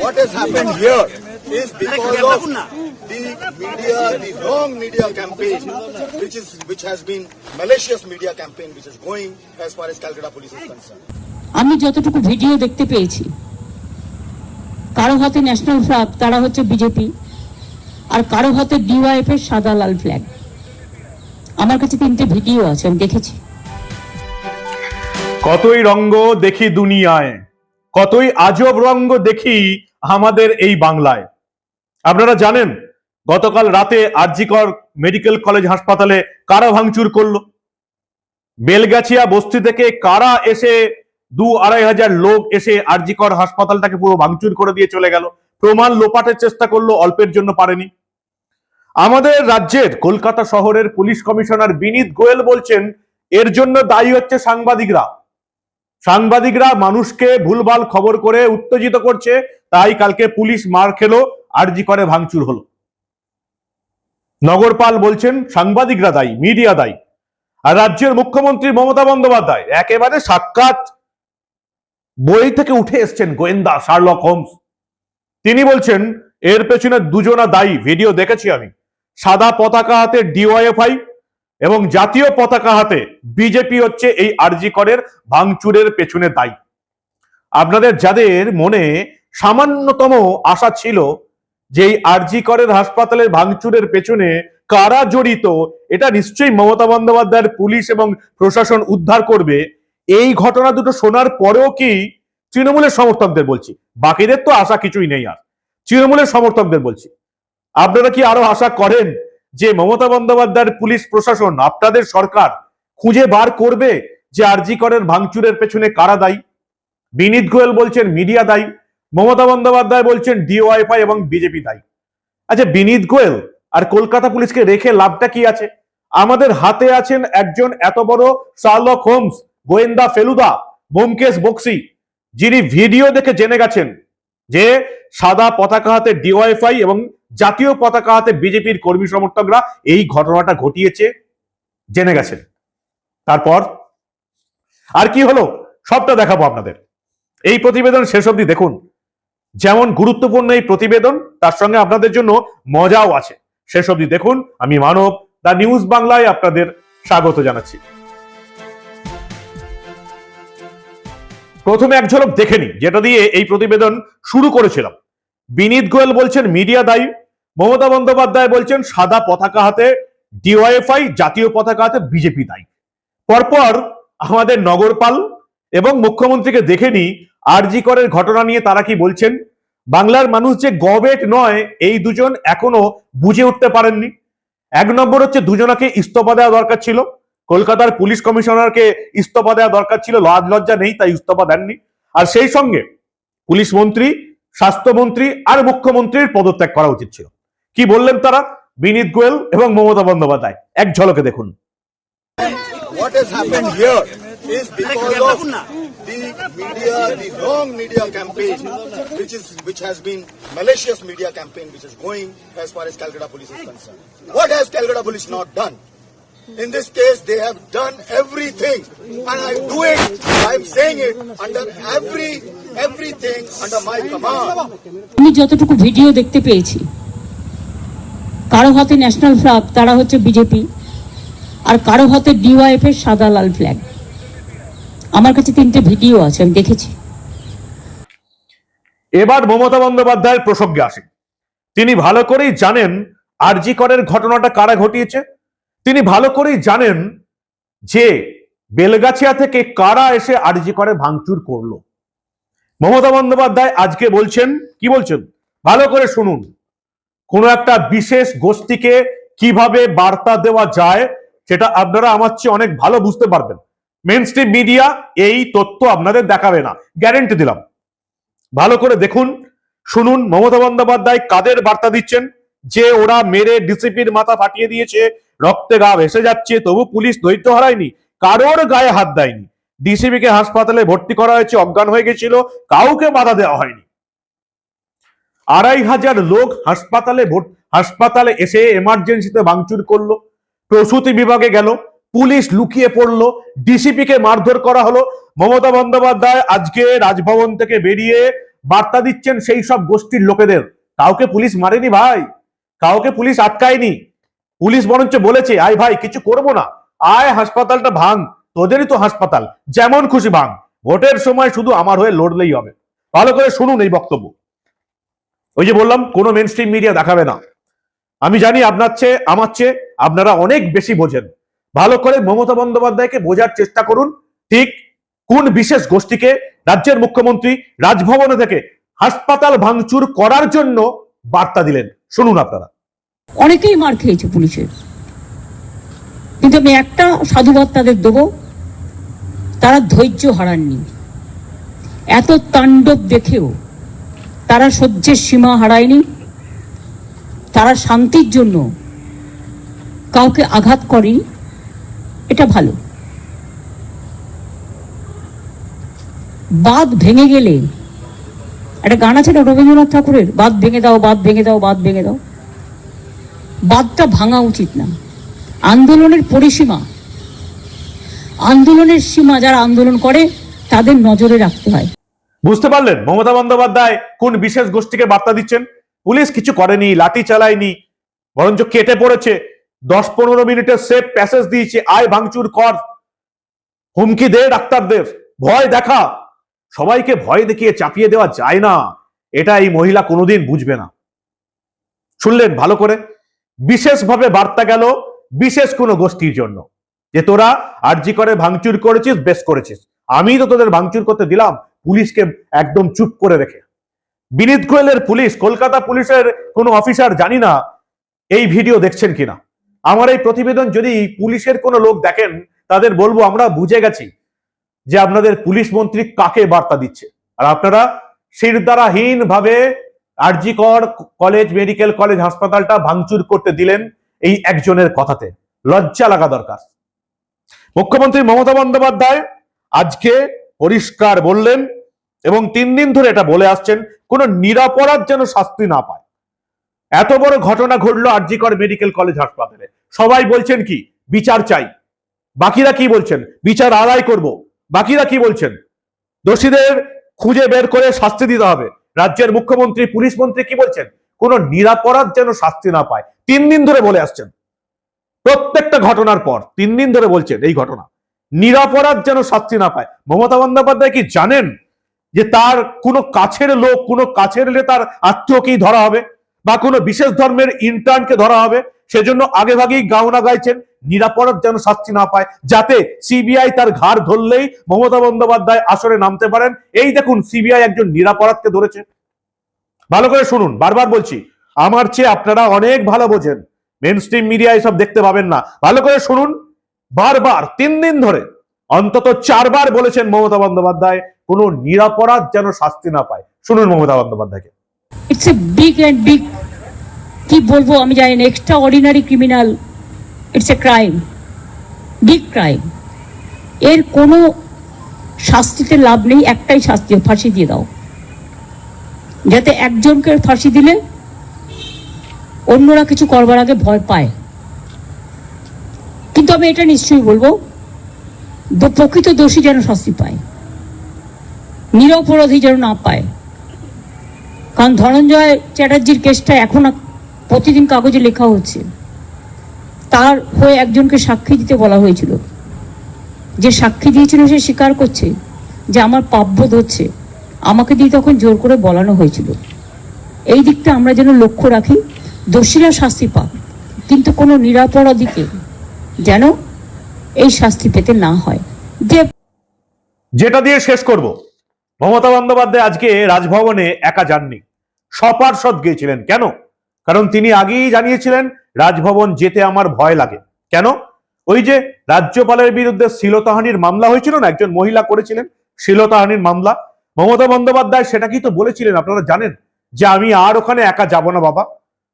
what has happened here is because of the media, the wrong media campaign, which is which has been malicious media campaign, which is going as far as Calcutta police is concerned. আমি যতটুকু video দেখতে পেয়েছি কারও হাতে national flag তারা হচ্ছে BJP আর কারও হাতে ডিওয়াইএফ এর সাদা লাল ফ্ল্যাগ আমার কাছে তিনটে ভিডিও আছে আমি দেখেছি কতই রঙ্গ দেখি দুনিয়ায় কতই আজব রঙ্গ দেখি আমাদের এই বাংলায়। আপনারা জানেন, গতকাল রাতে আরজিকর মেডিকেল কলেজ হাসপাতালে কারা ভাঙচুর করল? বেলগাছিয়া বস্তি থেকে কারা এসে দু আড়াই হাজার লোক এসে আরজিকর হাসপাতালটাকে পুরো ভাঙচুর করে দিয়ে চলে গেল? প্রমাণ লোপাটের চেষ্টা করল, অল্পের জন্য পারেনি। আমাদের রাজ্যের কলকাতা শহরের পুলিশ কমিশনার বিনীত গোয়েল বলছেন, এর জন্য দায়ী হচ্ছে সাংবাদিকরা। সাংবাদিকরা মানুষকে ভুলভাল খবর করে উত্তেজিত করছে, তাই কালকে পুলিশ মার খেলো, আরজি করে ভাঙচুর হলো। নগরপাল বলছেন, সাংবাদিকরা দায়ী, মিডিয়া দায়ী। আর রাজ্যের মুখ্যমন্ত্রী মমতা বন্দ্যোপাধ্যায়, একেবারে সাক্ষাৎ বই থেকে উঠে এসছেন গোয়েন্দা, শার্লক হোমস। তিনি বলছেন, এর পেছনে দুজনা দায়ী, ভিডিও দেখেছি আমি। সাদা পতাকা হাতে ডিওয়াইএফআই এবং জাতীয় পতাকা হাতে বিজেপি হচ্ছে এই আরজি করের ভাঙচুরের পেছনে দায়ী। আপনাদের যাদের মনে সামান্যতম আশা ছিল যে এই আরজি করের হাসপাতালের ভাঙচুরের পেছনে কারা জড়িত, এটা নিশ্চয়ই মমতা বন্দ্যোপাধ্যায়ের পুলিশ এবং প্রশাসন উদ্ধার করবে। এই ঘটনা দুটো শোনার পরেও কি তৃণমূলের সমর্থকদের বলছি? বাকিদের তো আশা কিছুই নেই আর। তৃণমূলের সমর্থকদের বলছি। আপনারা কি আরও আশা করেন যে মমতা বন্দ্যোপাধ্যায়ের পুলিশ প্রশাসন, আপনাদের সরকার খুঁজে বার করবে যে আরজি করের ভাঙচুরের পেছনে কারা দায়ী? বিনীত গোয়েল বলছেন মিডিয়া দায়ী, মমতা বন্দ্যোপাধ্যায় বলছেন ডিওয়াইফাই এবং বিজেপি দায়ী। আচ্ছা বিনীত গোয়েল, আর কলকাতা পুলিশকে রেখে লাভটা কি আছে? আমাদের হাতে আছেন একজন এত বড় শার্লক হোমস, গোয়েন্দা ফেলুদা বোমকেশ বক্সি, যিনি ভিডিও দেখে জেনে গেছেন যে সাদা পতাকা হাতে ডিওয়াইফাই এবং জাতীয় পতাকা হাতে বিজেপির কর্মী সমর্থকরা এই ঘটনাটা ঘটিয়েছে, জেনে গেছেন। তারপর আর কি হলো? সবটা দেখাবো আপনাদের। এই প্রতিবেদন শেষ অবধি দেখুন। যেমন গুরুত্বপূর্ণ এই প্রতিবেদন, তার সঙ্গে আপনাদের জন্য মজাও আছে। শেষ অবধি দেখুন। আমি মানব, দা নিউজ বাংলায় আপনাদের স্বাগত জানাচ্ছি। প্রথমে এক ঝলক দেখে নিই, যেটা দিয়ে এই প্রতিবেদন শুরু করেছিলাম। বিনীত গোয়েল বলছেন, মিডিয়া দায়ী। মমতা বন্দ্যোপাধ্যায় বলছেন, সাদা পতাকা হাতে ডিওয়াইএফআই জাতীয় পতাকা হাতে বিজেপি দায়ী। পরপর আমাদের নগরপাল এবং মুখ্যমন্ত্রীকে দেখে নি, আরজি করের ঘটনা নিয়ে তারা কি বলছেন, বাংলার মানুষ যে গবেট নয়, এই দুজন এখনও বুঝে উঠতে পারেননি। এক নম্বর হচ্ছে, দুজনাকে ইস্তফা দেওয়া দরকার ছিল। কলকাতার পুলিশ কমিশনারকে ইস্তফা দেওয়া দরকার ছিল, লাজ লজ্জা নেই, তাই ইস্তফা দেননি। আর সেই সঙ্গে পুলিশ মন্ত্রী স্বাস্থ্যমন্ত্রী আর মুখ্যমন্ত্রীর পদত্যাগ করা উচিত ছিল কি বললেন তারা বিনীত গোয়েল এবং মমতা বন্দ্যোপাধ্যায় এক ঝলকে দেখুন What has happened here is because of the media, the wrong media campaign, which is which has been malicious media campaign, which is going as far as Calcutta police is concerned. What has Calcutta police not done? In this case, they have done everything, and I do it. I'm saying it under every everything under my command. আমি যতটুকু video দেখতে পেয়েছি কারও হাতে national flag তারা হচ্ছে BJP আর কারও হাতে ডিওয়াইএফ এর সাদা লাল ফ্ল্যাগ আমার কাছে তিনটে ভিডিও আছে আমি দেখেছি এবার মমতা বন্দ্যোপাধ্যায়ের প্রসঙ্গে আসেন তিনি ভালো করেই জানেন আরজি করের ঘটনাটা কারা ঘটিয়েছে তিনি ভালো করেই জানেন যে বেলগাছিয়া থেকে কারা এসে আরজি করে ভাঙচুর করল। মমতা বন্দ্যোপাধ্যায় আজকে বলছেন, কি বলছেন? ভালো করে শুনুন। কোন একটা বিশেষ গোষ্ঠীকে কীভাবে বার্তা দেওয়া যায়, সেটা আপনারা আমার চেয়ে অনেক ভালো বুঝতে পারবেন। মেন মিডিয়া এই তথ্য আপনাদের দেখাবে না। গ্যারেন্টি দিলাম। ভালো করে দেখুন, শুনুন মমতা বন্দ্যোপাধ্যায় কাদের বার্তা দিচ্ছেন। যে ওরা মেরে ডিসিপির মাথা ফাটিয়ে দিয়েছে, রক্তে গা ভেসে যাচ্ছে, তবু পুলিশ ধৈর্য হারায়নি, কারোর গায়ে হাত দেয়নি। ডিসিপি কে হাসপাতালে ভর্তি করা হয়েছে, অজ্ঞান হয়ে গেছিল, কাউকে বাধা দেওয়া হয়নি। আড়াই হাজার লোক হাসপাতালে হাসপাতালে এসে এমার্জেন্সিতে ভাঙচুর করল, প্রসূতি বিভাগে গেল, পুলিশ লুকিয়ে পড়ল ডিসিপি কে মারধর করা হলো। মমতা বন্দ্যোপাধ্যায় আজকে রাজভবন থেকে বেরিয়ে বার্তা দিচ্ছেন সেই সব গোষ্ঠীর লোকেদের। কাউকে পুলিশ মারেনি ভাই। কাউকে পুলিশ আটকায়নি। পুলিশ বরঞ্চ বলেছে, আয় ভাই, কিছু করব না। আয়, হাসপাতালটা ভাঙ। তোদেরই তো হাসপাতাল। যেমন খুশি ভাঙ। ভোটের সময় শুধু আমার হয়ে লড়লেই হবে। ভালো করে শুনুন এই বক্তব্য। ওই যে বললাম, কোনো মেন স্ট্রিম মিডিয়া দেখাবে না। আমি জানি আপনার চেয়ে, আমার চেয়ে আপনারা অনেক বেশি বোঝেন। ভালো করে মমতা বন্দ্যোপাধ্যায়কে বোঝার চেষ্টা করুন, ঠিক কোন বিশেষ গোষ্ঠীকে রাজ্যের মুখ্যমন্ত্রী রাজভবনে থেকে হাসপাতাল ভাঙচুর করার জন্য বার্তা দিলেন। শুনুন আপনারা। অনেকেই মার খেয়েছে পুলিশের। কিন্তু আমি একটা সাধুবাদ তাদের দেবো, তারা ধৈর্য হারাননি। এত তাণ্ডব দেখেও তারা সহ্যের সীমা হারায়নি। তারা শান্তির জন্য কাউকে আঘাত করেনি। এটা ভালো। বাঁধ ভেঙে গেলে একটা গান আছে না রবীন্দ্রনাথ ঠাকুরের? বাদ ভেঙে দাও বাদ ভেঙে দাও বাদ ভেঙে দাও। বাদটা ভাঙা উচিত না। আন্দোলনের পরিসীমা। আন্দোলনের সীমা যারা আন্দোলন করে, তাদের নজরে রাখতে হয়। বুঝতে পারলেন? মমতা বন্দ্যোপাধ্যায় কোন বিশেষ গোষ্ঠীকে বার্তা দিচ্ছেন? পুলিশ কিছু করেনি, লাঠি চালায়নি, বরঞ্চ কেটে পড়েছে। দশ পনেরো মিনিটের সেফ প্যাসেজ দিয়েছে, আয় ভাঙচুর কর। হুমকি দে ডাক্তারদের, ভয় দেখা। সবাইকে ভয় দেখিয়ে চাপিয়ে দেওয়া যায় না। এটা এই মহিলা কোনোদিন বুঝবে না। শুনলেন ভালো করে? বিশেষভাবে বার্তা গেল, বিশেষ কোনো গোষ্ঠীর জন্য। যে তোরা আরজি করে ভাঙচুর করেছিস, বেশ করেছিস। আমি তো তোদের ভাঙচুর করতে দিলাম, পুলিশকে একদম চুপ করে রেখে। বিনীত গোয়েলের পুলিশ, কলকাতা পুলিশের কোনো অফিসার জানি না এই ভিডিও দেখছেন কিনা। আমার এই প্রতিবেদন যদি পুলিশের কোনো লোক দেখেন, তাদের বলব, আমরা বুঝে গেছি। যে আপনাদের পুলিশ মন্ত্রী কাকে বার্তা দিচ্ছে? আর আপনারা শিরদারাহীন ভাবে আরজি কর কলেজ, মেডিকেল কলেজ হাসপাতালটা ভাঙচুর করতে দিলেন এই একজনের কথাতে। লজ্জা লাগা দরকার। মুখ্যমন্ত্রী মমতা বন্দ্যোপাধ্যায় আজকে পরিষ্কার বললেন এবং তিন দিন ধরে এটা বলে আসছেন, কোনো নিরাপরাধ যেন শাস্তি না পায়। এত বড় ঘটনা ঘটলো আরজিকর মেডিকেল কলেজ হাসপাতালে। সবাই বলছেন কি? বিচার চাই। বাকিরা কি বলছেন? বিচার আদায় করব। বাকিরা কি বলছেন? দোষীদের খুঁজে বের করে শাস্তি দিতে হবে। রাজ্যের মুখ্যমন্ত্রী, পুলিশ মন্ত্রী কি বলছেন? কোনো নিরাপরাধ যেন শাস্তি না পায়। তিন দিন ধরে বলে আসছেন। প্রত্যেকটা ঘটনার পর তিন দিন ধরে বলছেন এই ঘটনা। নিরাপরাধ যেন শাস্তি না পায়। মমতা বন্দ্যোপাধ্যায় কি জানেন যে তার কোনো কাছের লোক, কোনো কাছের তার আত্মীয়কেই ধরা হবে? বা কোনো বিশেষ ধর্মের ইন্টার্নকে ধরা হবে? সেজন্য আগে ভাগেই গাওনা গাইছেন, নিরাপরাধ যেন শাস্তি না পায়, যাতে সিবিআই তার ঘাড় ধরলেই মমতা বন্দ্যোপাধ্যায় আসরে নামতে পারেন। এই দেখুন, সিবিআই একজন নিরাপরাধকে ধরেছে। ভালো করে শুনুন, বারবার বলছি, আমার চেয়ে আপনারা অনেক ভালো বোঝেন। মেন স্ট্রিম মিডিয়া এসব দেখতে পাবেন না। ভালো করে শুনুন, বারবার, তিন দিন ধরে, অন্তত চারবার বলেছেন মমতা বন্দ্যোপাধ্যায়, কোনো নিরাপরাধ যেন শাস্তি না পায়। শুনুন মমতা বন্দ্যোপাধ্যায়কে। It's a big and big কি বলব আমি জানি না extraordinary criminal it's a crime big crime এর কোনো শাস্তিতে লাভ নেই, একটাই শাস্তি, ফাঁসি দিয়ে দাও। যাতে একজনকে ফাঁসি দিলে অন্যরা কিছু করবার আগে ভয় পায়। কিন্তু আমি এটা নিশ্চয়ই বলব প্রকৃত দোষী যেন শাস্তি পায়, নিরপরাধী যেন না পায়। কারণ ধনঞ্জয় চ্যাটার্জির কেসটা এখন প্রতিদিন কাগজে লেখা হচ্ছে। তার হয়ে একজনকে সাক্ষী দিতে বলা হয়েছিল। যে সাক্ষী দিয়েছিল সে স্বীকার করছে যে আমার পাপবোধ হচ্ছে। আমাকে দিয়ে তখন জোর করে বলানো হয়েছিল। এই দিকটা আমরা যেন লক্ষ্য রাখি, দোষীরা শাস্তি পাক, কিন্তু কোনো নিরাপরাধীকে যেন এই শাস্তি পেতে না হয়। যে যেটা দিয়ে শেষ করব, মমতা বন্দ্যোপাধ্যায় আজকে রাজভবনে একা যাননি। সপার্ষদ গিয়েছিলেন। কেন? কারণ তিনি আগেই জানিয়েছিলেন, রাজভবন যেতে আমার ভয় লাগে। কেন? ওই যে রাজ্যপালের বিরুদ্ধে শ্লীলতাহানির মামলা হয়েছিল না, একজন মহিলা করেছিলেন শ্লীলতাহানির মামলা। মমতা বন্দ্যোপাধ্যায় সেটা কি তো বলেছিলেন, আপনারা জানেন? যে আমি আর ওখানে একা যাব না বাবা,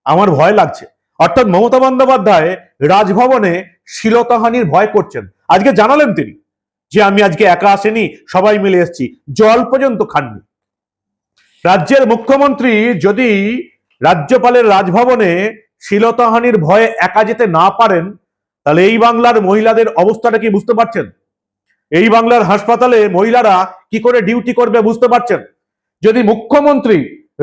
আমার ভয় লাগছে। অর্থাৎ মমতা বন্দ্যোপাধ্যায় রাজভবনে শ্লীলতাহানির ভয় করছেন। আজকে জানালেন তিনি যে আমি আজকে একা আসেনি, সবাই মিলে এসেছি, জল পর্যন্ত খাননি। রাজ্যের মুখ্যমন্ত্রী যদি রাজ্যপালের রাজভবনে শ্লীলতাহানির ভয়ে একা যেতে না পারেন, তাহলে এই বাংলার মহিলাদের অবস্থাটা কি বুঝতে পারছেন? এই বাংলার হাসপাতালে মহিলারা কি করে ডিউটি করবে বুঝতে পারছেন? যদি মুখ্যমন্ত্রী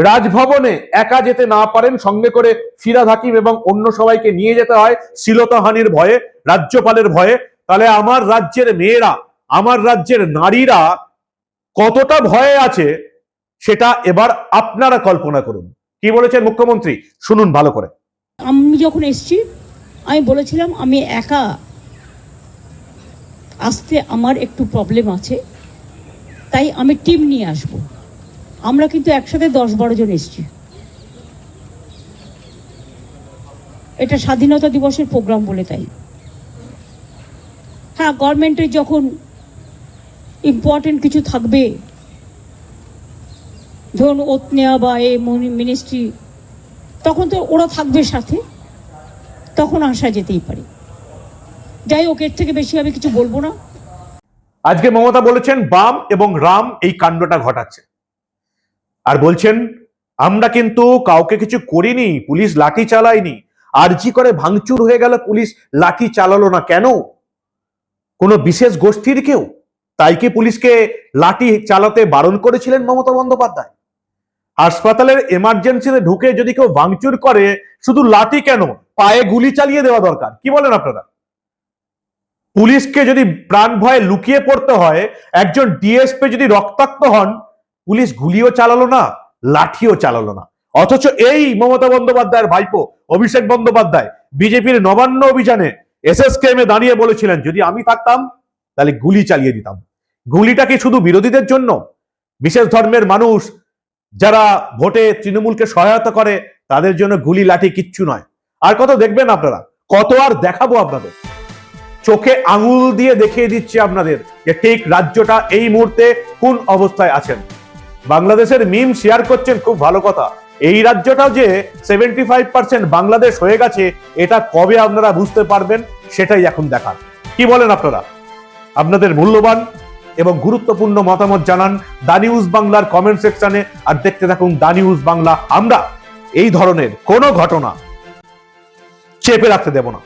রাজভবনে একা যেতে না পারেন, সঙ্গে করে ফিরাদ হাকিম এবং অন্য সবাইকে নিয়ে যেতে হয় শ্লীলতাহানির ভয়ে, রাজ্যপালের ভয়ে, তাহলে আমার রাজ্যের মেয়েরা, আমার রাজ্যের নারীরা কতটা ভয়ে আছে, সেটা এবার আপনারা কল্পনা করুন। কি বলেছেন মুখ্যমন্ত্রী? শুনুন ভালো করে। আমি যখন এসছি, আমি বলেছিলাম আমি একা আসতে আমার একটু প্রবলেম আছে, তাই আমি টিম নিয়ে আসব। আমরা কিন্তু একসাথে দশ বারো জন এসছি। এটা স্বাধীনতা দিবসের প্রোগ্রাম বলে তাই। হ্যাঁ গভর্নমেন্টের যখন ইম্পর্টেন্ট কিছু থাকবে ধরুন ওত নেওয়া বা এ মিনিস্ট্রি তখন তো ওরা থাকবে সাথে, তখন আসা যেতেই পারে। যাই হোক, এর থেকে বেশি আমি কিছু বলব না। আজকে মমতা বলেছেন বাম এবং রাম এই কাণ্ডটা ঘটাচ্ছে। আর বলছেন, আমরা কিন্তু কাউকে কিছু করিনি, পুলিশ লাঠি চালায়নি, আরজি করে ভাঙচুর হয়ে গেল, পুলিশ লাঠি চালালো না কেন? কোনো বিশেষ গোষ্ঠীর কেউ? তাই কি পুলিশকে লাঠি চালাতে বারণ করেছিলেন মমতা বন্দ্যোপাধ্যায়? হাসপাতালের এমার্জেন্সিতে ঢুকে যদি কেউ ভাঙচুর করে, শুধু লাঠি কেন? পায়ে গুলি চালিয়ে দেওয়া দরকার। কি বলেন আপনারা? পুলিশকে যদি প্রাণ ভয়ে লুকিয়ে পড়তে হয়, একজন ডিএসপি যদি রক্তাক্ত হন, পুলিশ গুলিও চালালো না, লাঠিও চালালো না। অথচ এই মমতা বন্দ্যোপাধ্যায়ের ভাইপো, অভিষেক বন্দ্যোপাধ্যায়, বিজেপির নবান্ন অভিযানে এসএসকেএমে দাঁড়িয়ে বলেছিলেন, যদি আমি থাকতাম, তাহলে গুলি চালিয়ে দিতাম। গুলিটা কি শুধু বিরোধীদের জন্য? বিশেষ ধর্মের মানুষ যারা ভোটে তৃণমূলকে সহায়তা করে, তাদের জন্য গুলি লাঠি কিচ্ছু নয়। আর কত দেখবেন আপনারা? কত আর দেখাবো আপনাদের? চোখে আঙুল দিয়ে দেখিয়ে দিচ্ছি আপনাদের যে ঠিক রাজ্যটা এই মুহূর্তে কোন অবস্থায় আছেন। বাংলাদেশের মিম শেয়ার করছেন খুব ভালো কথা। এই রাজ্যটাও যে সেভেন্টি ফাইভ পার্সেন্ট বাংলাদেশ হয়ে গেছে, এটা কবে আপনারা বুঝতে পারবেন? সেটাই এখন দেখার। কি বলেন আপনারা? আপনাদের মূল্যবান এবং গুরুত্বপূর্ণ মতামত জানান দা নিউজ বাংলার কমেন্ট সেকশনে আর দেখতে থাকুন দা নিউজ বাংলা। আমরা এই ধরনের কোনো ঘটনা চেপে রাখতে দেব না।